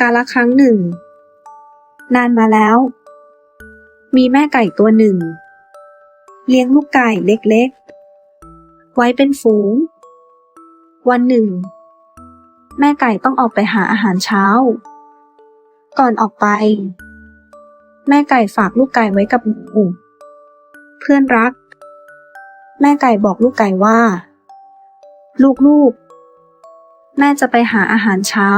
กาละครั้งหนึ่ง นานมาแล้ว มีแม่ไก่ตัวหนึ่ง เลี้ยงลูกไก่เล็กๆ ไว้เป็นฝูง วันหนึ่ง แม่ไก่ต้องออกไปหาอาหารเช้า ก่อนออกไป แม่ไก่ฝากลูกไก่ไว้กับหมูเพื่อนรัก แม่ไก่บอกลูกไก่ว่า ลูกๆ แม่จะไปหาอาหารเช้า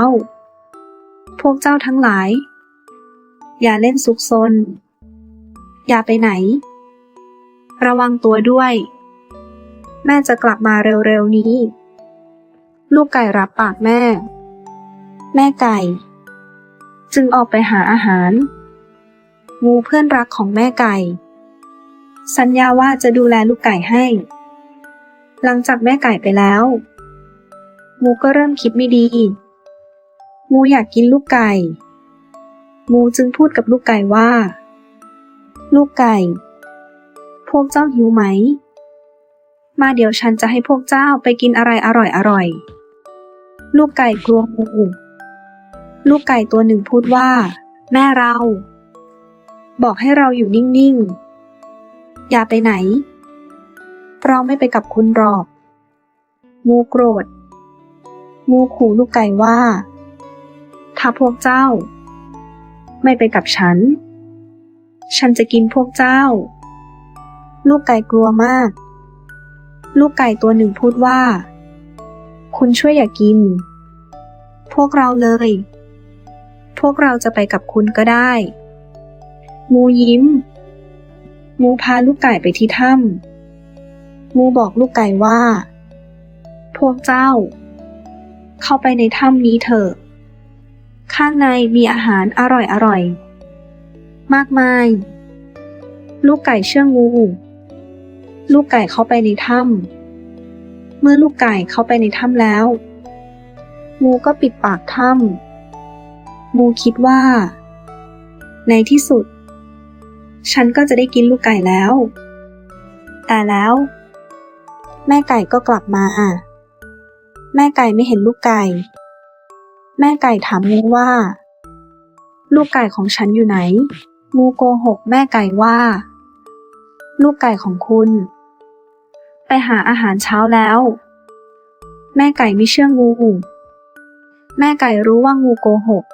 พวกเจ้าทั้งหลาย อย่าเล่นซุกซน อย่าไปไหน ระวังตัวด้วย แม่จะกลับมาเร็วๆนี้ ลูกไก่รับปากแม่ แม่ไก่ จึงออกไปหาอาหาร งูเพื่อนรักของแม่ไก่ สัญญาว่าจะดูแลลูกไก่ให้ หลังจากแม่ไก่ไปแล้ว งูก็เริ่มคิดไม่ดี งูอยากกินลูกไก่งูจึงพูดกับลูกไก่ว่า ลูกไก่ พวกเจ้าหิวไหม มาเดี๋ยวฉันจะให้พวกเจ้าไปกินอะไรอร่อยอร่อยๆลูกไก่กลัวงูลูกไก่ตัวหนึ่งพูดว่า แม่เรา บอกให้เราอยู่นิ่งๆ อย่าไปไหน เราไม่ไปกับคุณหรอก งูโกรธ งูขู่ลูกไก่ว่า ถ้าพวกเจ้า ไม่ไปกับฉัน ฉันจะกินพวกเจ้า ลูกไก่กลัวมาก ลูกไก่ตัวหนึ่งพูดว่า คุณช่วยอย่ากิน พวกเราเลย พวกเราจะไปกับคุณก็ได้งูยิ้มงูพาลูกไก่ไปที่ถ้ำงูบอกลูกไก่ว่า พวกเจ้า เข้าไปในถ้ำนี้เถอะ ข้างในมีอาหารอร่อยอร่อยๆมากมาย ลูกไก่เชื่องงู ลูกไก่เข้าไปในถ้ำเมื่อลูกไก่เข้าไปในถ้ำแล้ว งูก็ปิดปากถ้ำงูคิดว่า ในที่สุด ฉันก็จะได้กินลูกไก่แล้ว แต่แล้ว แม่ไก่ก็กลับมาอะ แม่ไก่ไม่เห็นลูกไก่ แม่ไก่ถามงูว่า ลูกไก่ของฉันอยู่ไหน งูโกหกแม่ไก่ว่า ลูกไก่ของคุณ ไปหาอาหารเช้าแล้ว แม่ไก่ไม่เชื่องู แม่ไก่รู้ว่างูโกหก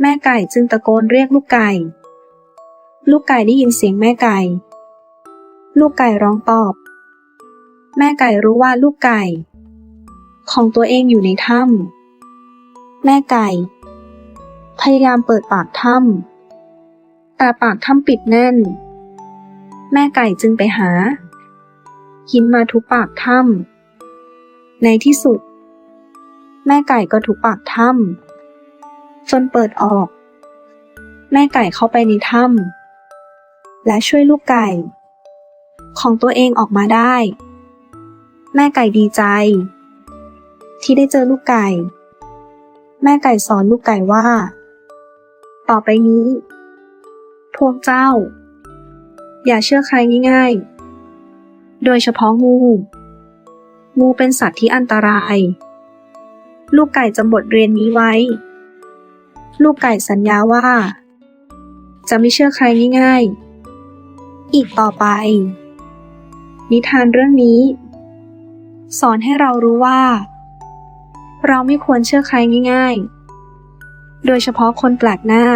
แม่ไก่จึงตะโกนเรียกลูกไก่ ลูกไก่ได้ยินเสียงแม่ไก่ ลูกไก่ร้องตอบ แม่ไก่รู้ว่าลูกไก่ ของตัวเองอยู่ในถ้ำ แม่ไก่ พยายามเปิดปากถ้ำแต่ปากถ้ำปิดแน่น แม่ไก่จึงไปหาหินมาทุบปากถ้ำในที่สุด แม่ไก่ก็ทุบปากถ้ำจนเปิดออก แม่ไก่เข้าไปในถ้ำและช่วยลูกไก่ ของตัวเองออกมาได้ แม่ไก่ดีใจ ที่ได้เจอลูกไก่ แม่ไก่สอนลูกไก่ว่า ต่อไปนี้ พวกเจ้า อย่าเชื่อใครง่ายๆ โดยเฉพาะงู งูเป็นสัตว์ที่อันตราย ลูกไก่จำบทเรียนนี้ไว้ ลูกไก่สัญญาว่า จะไม่เชื่อใครง่ายๆ อีกต่อไป นิทานเรื่องนี้ สอนให้เรารู้ว่า เราไม่ควรเชื่อใครง่ายๆ โดยเฉพาะคนแปลกหน้า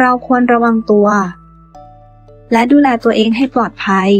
เราควรระวังตัว และดูแลตัวเองให้ปลอดภัย